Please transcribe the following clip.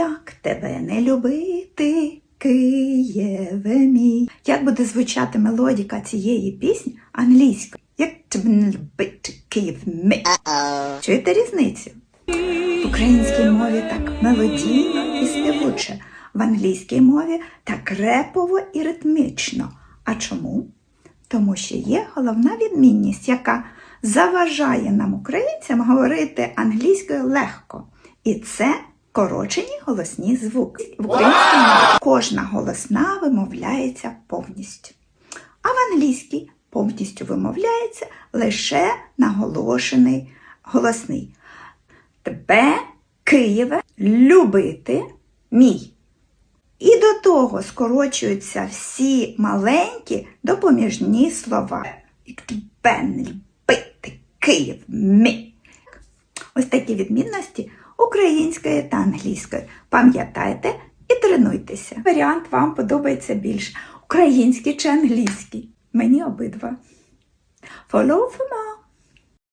як тебе не любити, Києве мій. Як буде звучати мелодіка цієї пісні англійською? Як тебе не любити, Київ мій? Чуєте різницю? В українській мові так мелодійно і співуче, в англійській мові так репово і ритмічно. А чому? Тому що є головна відмінність, яка заважає нам, українцям, говорити англійською легко. І це корочені голосні звуки. В українській мові кожна голосна вимовляється повністю. А в англійській повністю вимовляється лише наголошений голосний. Тебе, Києве, любити мій. І до того скорочуються всі маленькі допоміжні слова. Тебе не любити, Київ мій. Ось такі відмінності української та англійською. Пам'ятайте і тренуйтеся. Варіант вам подобається більше. Український чи англійський. Мені обидва. Follow for more.